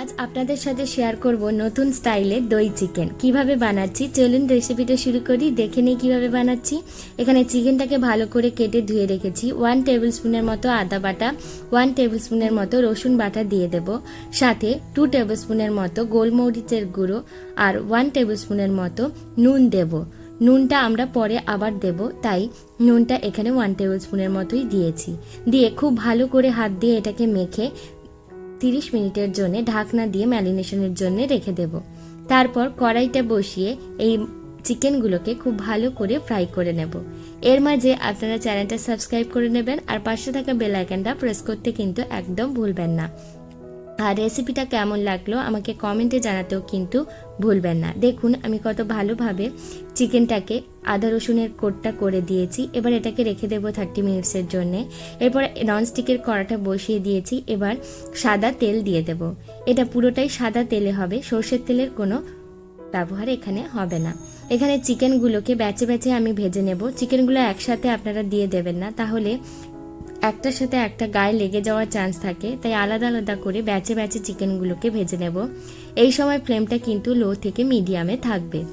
আজ আপনাদের সাথে শেয়ার করব নতুন স্টাইলে দই চিকেন কীভাবে বানাচ্ছি? চলুন রেসিপিটা শুরু করি, দেখে নিই কীভাবে বানাচ্ছি। এখানে চিকেনটাকে ভালো করে কেটে ধুয়ে রেখেছি। ওয়ান টেবিল স্পুনের মতো আদা বাটা ওয়ান টেবিল স্পুনের মতো রসুন বাটা দিয়ে দেব। সাথে টু টেবিল স্পুনের মতো গোলমরিচের গুঁড়ো আর ওয়ান টেবিল স্পুনের মতো নুন দেব। নুনটা আমরা পরে আবার দেব, তাই নুনটা এখানে ওয়ান টেবিল স্পুনের মতোই দিয়েছি। দিয়ে খুব ভালো করে হাত দিয়ে এটাকে মেখে তিরিশ মিনিটের জন্য ঢাকনা দিয়ে ম্যারিনেশনের জন্য রেখে দেব। তারপর কড়াইটা বসিয়ে এই চিকেনগুলোকে খুব ভালো করে ফ্রাই করে নেব। এর মাঝে আপনারা চ্যানেলটা সাবস্ক্রাইব করে নেবেন আর পাশে থাকা বেল আইকনটা প্রেস করতে কিন্তু একদম ভুলবেন না। আর রেসিপিটা কেমন লাগল আমাকে কমেন্টে জানাতেও কিন্তু ভুলবেন না। দেখুন, আমি কত ভালোভাবে চিকেনটাকে আদা রসুনের কোটটা করে দিয়েছি। এবার এটাকে রেখে দেবো থার্টি মিনিটসের জন্য। এরপর ননস্টিকের কড়াটা বসিয়ে দিয়েছি। এবার সাদা তেল দিয়ে দেব। এটা পুরোটাই সাদা তেলে হবে। সর্ষের তেলের কোনো ব্যবহার এখানে হবে না। এখানে চিকেনগুলোকে ব্যাচে ব্যাচে আমি ভেজে নেব। চিকেনগুলো একসাথে আপনারা দিয়ে দেবেন না। তাহলে একটার সাথে একটা গায়ে লেগে যাওয়ার চান্স থাকে, তাই আলাদা আলাদা করে ব্যাচে ব্যাচে চিকেনগুলোকে ভেজে নেব। এই সময় ফ্লেমটা কিন্তু লো থেকে মিডিয়ামে থাকবে।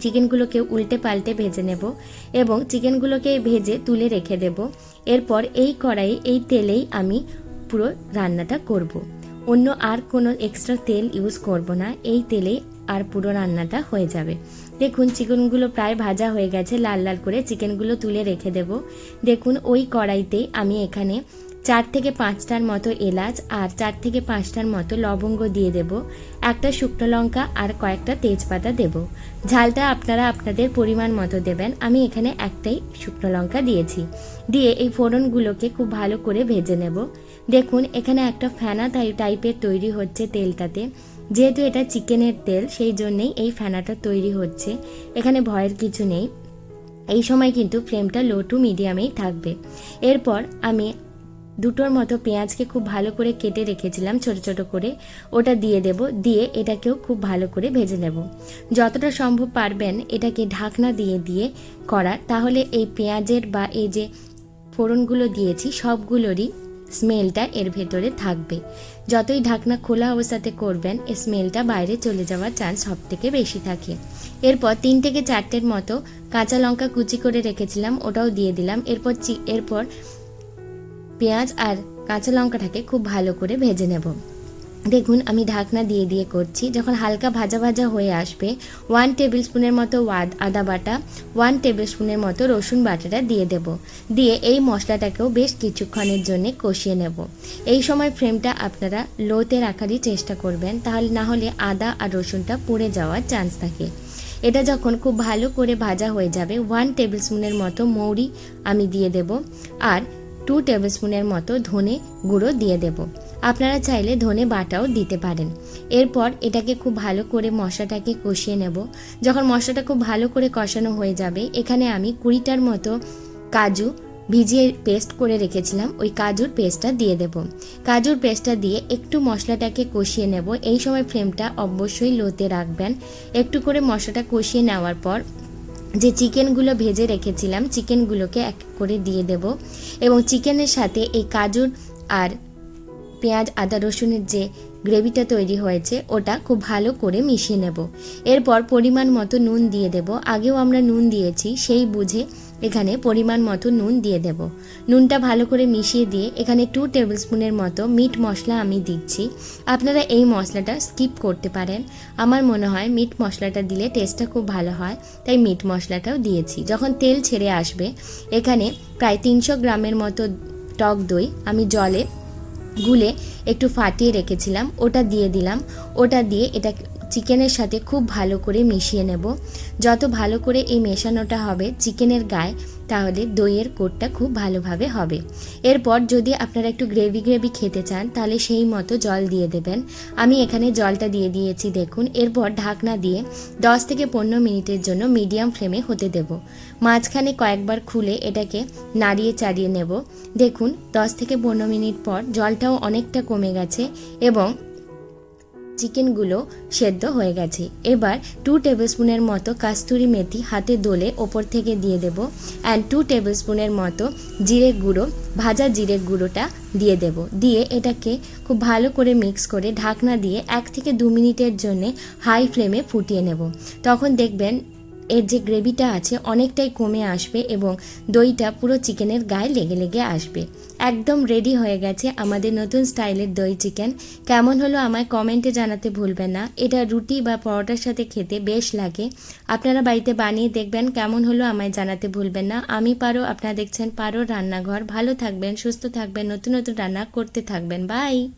চিকেনগুলোকে উল্টে পাল্টে ভেজে নেব এবং চিকেনগুলোকে ভেজে তুলে রেখে দেব। এরপর এই কড়াই এই তেলেই আমি পুরো রান্নাটা করব। অন্য আর কোনো এক্সট্রা তেল ইউজ করব না। এই তেলেই আর পুরো রান্নাটা হয়ে যাবে। দেখুন চিকেনগুলো প্রায় ভাজা হয়ে গেছে। লাল লাল করে চিকেনগুলো তুলে রেখে দেব। দেখুন, ওই কড়াইতে আমি এখানে চার থেকে পাঁচটার মতো এলাচ আর চার থেকে পাঁচটার মতো লবঙ্গ দিয়ে দেব, একটা শুকনো লঙ্কা আর কয়েকটা তেজপাতা দেব। ঝালটা আপনারা আপনাদের পরিমাণ মতো দেবেন, আমি এখানে একটাই শুকনো লঙ্কা দিয়েছি। দিয়ে এই ফোড়নগুলোকে খুব ভালো করে ভেজে নেব। দেখুন, এখানে একটা ফেনা টাইপের তৈরি হচ্ছে তেলটাতে। যেহেতু এটা চিকেনের তেল, সেই জন্যেই এই ফেনাটা তৈরি হচ্ছে। এখানে ভয়ের কিছু নেই। এই সময় কিন্তু ফ্লেমটা লো টু মিডিয়ামেই থাকবে। এরপর আমি দুটোর মতো পেঁয়াজকে খুব ভালো করে কেটে রেখেছিলাম, ছোট ছোট করে। ওটা দিয়ে দেব, দিয়ে এটাকেও খুব ভালো করে ভেজে নেব। যতটা সম্ভব পারবেন এটাকে ঢাকনা দিয়ে দিয়ে করার। তাহলে এই পেঁয়াজের বা এই যে ফোড়নগুলো দিয়েছি, সবগুলোরই স্মেলটা এর ভেতরে থাকবে। যতই ঢাকনা খোলা অবস্থাতে করবেন এই স্মেলটা বাইরে চলে যাওয়ার চান্স সব থেকে বেশি থাকে। এরপর তিন থেকে চারটের মতো কাঁচা লঙ্কা কুচি করে রেখেছিলাম, ওটাও দিয়ে দিলাম। এরপর এরপর পেঁয়াজ আর কাঁচা লঙ্কাটাকে খুব ভালো করে ভেজে নেব। দেখুন, আমি ঢাকনা দিয়ে দিয়ে করছি। যখন হালকা ভাজা ভাজা হয়ে আসবে ওয়ান টেবিল স্পুনের মতো আদা বাটা ওয়ান টেবিল স্পুনের মতো রসুন বাটাটা দিয়ে দেব। দিয়ে এই মশলাটাকেও বেশ কিছুক্ষণের জন্য কষিয়ে নেব। এই সময় ফ্রেমটা আপনারা লোতে রাখারই চেষ্টা করবেন, তাহলে না হলে আদা আর রসুনটা পুড়ে যাওয়ার চান্স থাকে। এটা যখন খুব ভালো করে ভাজা হয়ে যাবে ওয়ান টেবিল স্পুনের মতো মৌরি আমি দিয়ে দেব। আর টু টেবিল স্পুনের মতো ধনে গুঁড়ো দিয়ে দেব। আপনারা চাইলে ধনে বাটাও দিতে পারেন। এরপর এটাকে খুব ভালো করে মশলাটাকে কষিয়ে নেব। যখন মশলাটা খুব ভালো করে কষানো হয়ে যাবে, এখানে আমি কুড়িটার মতো কাজু ভিজিয়ে পেস্ট করে রেখেছিলাম। ওই কাজুর পেস্টটা দিয়ে দেব। কাজুর পেস্টটা দিয়ে একটু মশলাটাকে কষিয়ে নেব। এই সময় ফ্লেমটা অবশ্যই লোতে রাখবেন। একটু করে মশলাটা কষিয়ে নেওয়ার পর যে চিকেনগুলো ভেজে রেখেছিলাম, চিকেনগুলোকে এক করে দিয়ে দেব এবং চিকেনের সাথে এই কাজুর আর পেঁয়াজ, আদা, রসুনের যে গ্রেভিটা তৈরি হয়েছে, ওটা খুব ভালো করে মিশিয়ে নেব। এরপর পরিমাণ মতো নুন দিয়ে দেব। আগেও আমরা নুন দিয়েছি, সেই বুঝে এখানে পরিমাণ মতো নুন দিয়ে দেব। নুনটা ভালো করে মিশিয়ে দিয়ে এখানে টু টেবিল স্পুনের মতো মিট মশলা আমি দিচ্ছি। আপনারা এই মশলাটা স্কিপ করতে পারেন। আমার মনে হয় মিট মশলাটা দিলে টেস্টটা খুব ভালো হয়, তাই মিট মশলাটাও দিয়েছি। যখন তেল ছেড়ে আসবে, এখানে প্রায় তিনশো গ্রামের মতো টক দই আমি জলে গুলে একটু ফাটিয়ে রেখেছিলাম ওটা দিয়ে দিলাম ওটা দিয়ে এটা চিকেনের সাথে খুব ভালো করে মিশিয়ে নেব। যত ভালো করে এই মেশানোটা হবে চিকেনের গায়ে, তাহলে দইয়ের কোটটা খুব ভালোভাবে হবে। এরপর যদি আপনারা একটু গ্রেভি গ্রেভি খেতে চান, তাহলে সেই মতো জল দিয়ে দেবেন। আমি এখানে জলটা দিয়ে দিয়েছি, দেখুন। এরপর ঢাকনা দিয়ে 10 থেকে পনেরো মিনিটের জন্য মিডিয়াম ফ্লেমে হতে দেব। মাঝখানে কয়েকবার খুলে এটাকে নাড়িয়ে চাড়িয়ে নেব। দেখুন 10 থেকে পনেরো মিনিট পর জলটাও অনেকটা কমে গেছে এবং চিকেনগুলো সেদ্ধ হয়ে গেছে। এবার টু টেবিল স্পুনের মতো কাস্তুরি মেথি হাতে দোলে ওপর থেকে দিয়ে দেব অ্যান্ড টু টেবিল স্পুনের মতো জিরে গুঁড়ো, ভাজা জিরে গুঁড়োটা দিয়ে দেব। দিয়ে এটাকে খুব ভালো করে মিক্স করে ঢাকনা দিয়ে এক থেকে দু মিনিটের জন্যে হাই ফ্লেমে ফুটিয়ে নেব। তখন দেখবেন এর যে গ্রেভিটা আছে অনেকটাই কমে আসবে এবং দইটা পুরো চিকেনের গায়ে লেগে লেগে আসবে। একদম রেডি হয়ে গেছে আমাদের নতুন স্টাইলের দই চিকেন। কেমন হলো আমায় কমেন্টে জানাতে ভুলবেন না। এটা রুটি বা পরোটার সাথে খেতে বেশ লাগে। আপনারা বাড়িতে বানিয়ে দেখবেন কেমন হলো আমায় জানাতে ভুলবেন না। আমি পারো, আপনারা দেখছেন পারো রান্নাঘর। ভালো থাকবেন, সুস্থ থাকবেন, নতুন নতুন রান্না করতে থাকবেন। বাই